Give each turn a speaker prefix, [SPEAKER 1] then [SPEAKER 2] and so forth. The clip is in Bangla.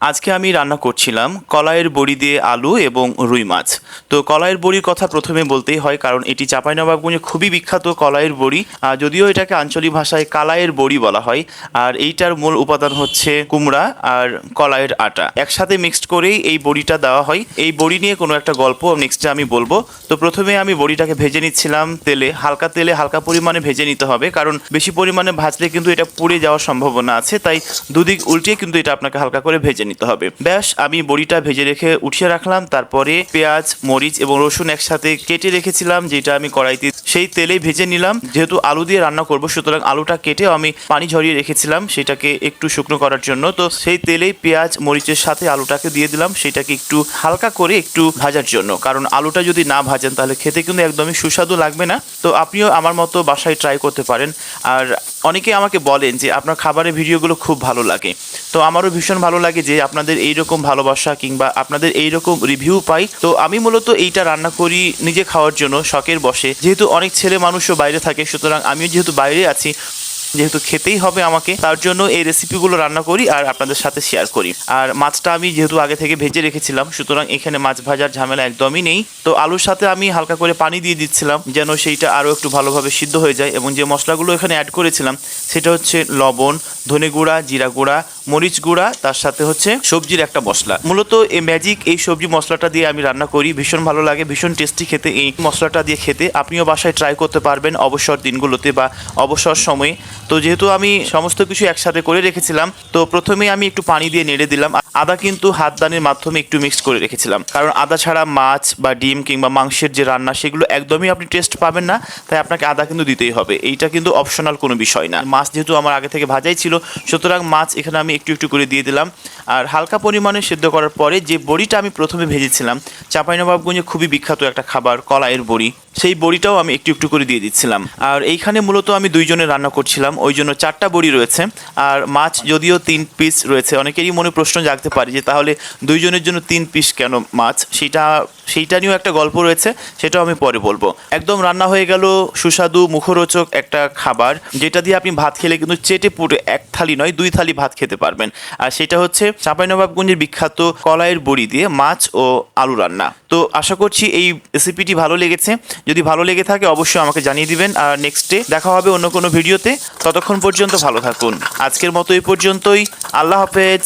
[SPEAKER 1] আজকে আমি রান্না করছিলাম কলাইয়ের বড়ি দিয়ে আলু এবং রুই মাছ। তো কলাইয়ের বড়ির কথা প্রথমে বলতেই হয়, কারণ এটি চাঁপাইনবাবগঞ্জে খুবই বিখ্যাত কলাইয়ের বড়ি। যদিও এটাকে আঞ্চলিক ভাষায় কালাইয়ের বড়ি বলা হয়, আর এইটার মূল উপাদান হচ্ছে কুমড়া আর কলাইয়ের আটা। একসাথে মিক্সড করেই এই বড়িটা দেওয়া হয়। এই বড়ি নিয়ে কোনো একটা গল্প নেক্সটে আমি বলব। তো প্রথমে আমি বড়িটাকে ভেজে নিচ্ছিলাম তেলে, হালকা তেলে হালকা পরিমাণে ভেজে নিতে হবে, কারণ বেশি পরিমাণে ভাজলে কিন্তু এটা পুড়ে যাওয়ার সম্ভাবনা আছে, তাই দুদিক উল্টিয়ে কিন্তু এটা আপনাকে হালকা করে ভেজে নিতে হবে। ব্যাস, আমি বড়িটা ভেজে রেখে উঠিয়ে রাখলাম। তারপরে পেঁয়াজ, মরিচ এবং রসুন একসাথে কেটে রেখেছিলাম, যেটা আমি কড়াইতে সেই তেলেই ভেজে নিলাম। যেহেতু আলু দিয়ে রান্না করব, সুতরাং আলুটা কেটেও আমি পানি ঝরিয়ে রেখেছিলাম সেটাকে একটু শুকনো করার জন্য। তো সেই তেলেই পেঁয়াজ, মরিচের সাথে আলুটাকে দিয়ে দিলাম, সেটাকে একটু হালকা করে একটু ভাজার জন্য। কারণ আলুটা যদি না ভাজেন, তাহলে খেতে কিন্তু একদমই সুস্বাদু লাগবে না। তো আপনিও আমার মতো বাসায় ট্রাই করতে পারেন। আর অনেকে আমাকে বলেন যে, আপনার খাবারের ভিডিওগুলো খুব ভালো লাগে। তো আমারও ভীষণ ভালো লাগে যে আপনাদের এইরকম ভালোবাসা কিংবা আপনাদের এইরকম রিভিউ পাই। তো আমি মূলত এইটা রান্না করি নিজে খাওয়ার জন্য, শখের বসে। যেহেতু অনেক ছেলে মানুষও বাইরে থাকে, সুতরাং আমিও যেহেতু বাইরে আছি, যেহেতু খেতেই হবে আমাকে, তার জন্য এই রেসিপিগুলো রান্না করি আর আপনাদের সাথে শেয়ার করি। আর মাছটা আমি যেহেতু আগে থেকে ভেজে রেখেছিলাম, সুতরাং এখানে মাছ ভাজার ঝামেলা একদমই নেই। তো আলুর সাথে আমি হালকা করে পানি দিয়ে দিচ্ছিলাম, যেন সেইটা আরও একটু ভালোভাবে সিদ্ধ হয়ে যায়। এবং যে মশলাগুলো এখানে অ্যাড করেছিলাম, সেটা হচ্ছে লবণ ধনে গুঁড়া, জিরা গুঁড়া, মরিচ গুঁড়া, তার সাথে হচ্ছে সবজির একটা মশলা। মূলত এই ম্যাজিক এই সবজি মশলাটা দিয়ে আমি রান্না করি, ভীষণ ভালো লাগে, ভীষণ টেস্টি খেতে। এই মশলাটা দিয়ে খেতে আপনিও বাসায় ট্রাই করতে পারবেন অবসর দিনগুলোতে বা অবসর সময়ে। তো যেহেতু আমি সমস্ত কিছু একসাথে করে রেখেছিলাম, তো প্রথমে আমি একটু পানি দিয়ে নেড়ে দিলাম। আদা কিন্তু হাতদানির মাধ্যমে একটু মিক্স করে রেখেছিলাম। কারণ আদা ছাড়া মাছ বা ডিম কিংবা মাংসের যে রান্না, সেগুলো একদমই আপনি টেস্ট পাবেন না। তাই আপনাকে আদা কিন্তু দিতেই হবে। এইটা কিন্তু অপশনাল কোনো বিষয় না। মাছ যেহেতু আমার আগে থেকে ভাজাই ছিল সুতরাং মাছ এখানে আমি একটু একটু করে দিয়ে দিলাম। আর হালকা পরিমাণে সেদ্ধ করার পরে যে বড়িটা আমি প্রথমে ভেজেছিলাম, চাঁপাইনবাবগঞ্জে খুবই বিখ্যাত একটা খাবার, কলাইয়ের বড়ি। সেই বড়িটাও আমি একটু একটু করে দিয়ে দিচ্ছিলাম। আর এইখানে মূলত আমি দুইজনে রান্না করছিলাম, ওই জন্য চারটা বড়ি রয়েছে। আর মাছ যদিও তিন পিস রয়েছে, অনেকেরই মনে প্রশ্ন জাগতে পারে যে তাহলে দুইজনের জন্য তিন পিস কেন মাছ? সেটা, সেইটা নিয়েও একটা গল্প রয়েছে, সেটাও আমি পরে বলব। একদম রান্না হয়ে গেল সুস্বাদু মুখরোচক একটা খাবার, যেটা দিয়ে আপনি ভাত খেলে কিন্তু চেটে পুটে এক থালি নয়, দুই থালি ভাত খেতে পারবেন। আর সেটা হচ্ছে চাঁপাইনবাবগঞ্জের বিখ্যাত কলাইয়ের বড়ি দিয়ে মাছ ও আলু রান্না। তো আশা করছি এই রেসিপিটি ভালো লেগেছে। যদি ভালো লেগে থাকে, অবশ্যই আমাকে জানিয়ে দিবেন। আর নেক্সট ডে দেখা হবে অন্য কোনো ভিডিওতে ততক্ষণ পর্যন্ত ভালো থাকুন। আজকের মতো এই পর্যন্তই। আল্লাহ হাফেজ।